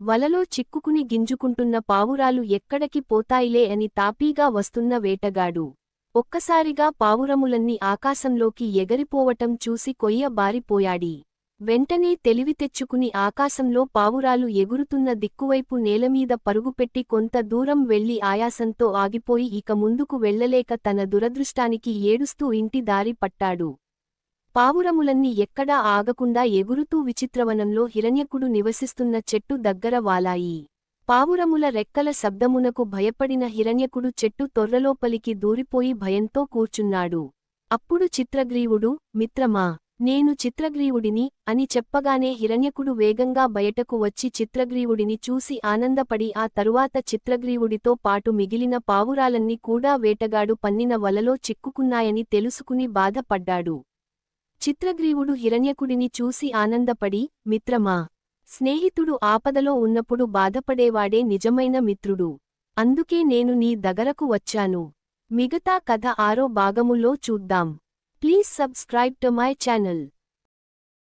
వలలో చిక్కుకుని గింజుకుంటున్న పావురాలు ఎక్కడికి పోతాయిలే అని తాపీగా వస్తున్న వేటగాడు. ఒక్కసారిగా పావురములన్నీ ఆకాశంలోకి ఎగరిపోవటం చూసి కొయ్య బారిపోయాడి. వెంటనే తెలివి తెచ్చుకుని ఆకాశంలో పావురాలు ఎగురుతున్న దిక్కువైపు నేలమీద పరుగుపెట్టి కొంత దూరం వెళ్ళి ఆయాసంతో ఆగిపోయి ఇక ముందుకు వెళ్ళలేక తన దురదృష్టానికి ఏడుస్తూ ఇంటి దారి పట్టాడు. పావురములన్నీ ఎక్కడా ఆగకుండా ఎగురుతూ విచిత్రవనంలో హిరణ్యకుడు నివసిస్తున్న చెట్టు దగ్గర వాలాయి. పావురముల రెక్కల శబ్దమునకు భయపడిన హిరణ్యకుడు చెట్టు తొర్రలోపలికి దూరిపోయి భయంతో కూర్చున్నాడు. అప్పుడు చిత్రగ్రీవుడు మిత్రమా నేను చిత్రగ్రీవుడిని అని చెప్పగానే హిరణ్యకుడు వేగంగా బయటకు వచ్చి చిత్రగ్రీవుడిని చూసి ఆనందపడి ఆ తరువాత చిత్రగ్రీవుడితో పాటు మిగిలిన పావురాలన్నీ కూడా వేటగాడు పన్నిన వలలో చిక్కుకున్నాయని తెలుసుకుని బాధపడ్డాడు. చిత్రగ్రీవుడు హిరణ్యకుడిని చూసి ఆనందపడి మిత్రమా స్నేహితుడు ఆపదలో ఉన్నప్పుడు బాధపడేవాడే నిజమైన మిత్రుడు. అందుకే నేను నీ దగ్గరకు వచ్చాను. మిగతా కథ ఆరో భాగములో చూద్దాం. Please subscribe to my channel.